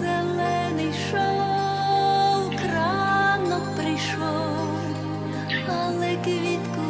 зелений шов, ранок прийшов, але квітку.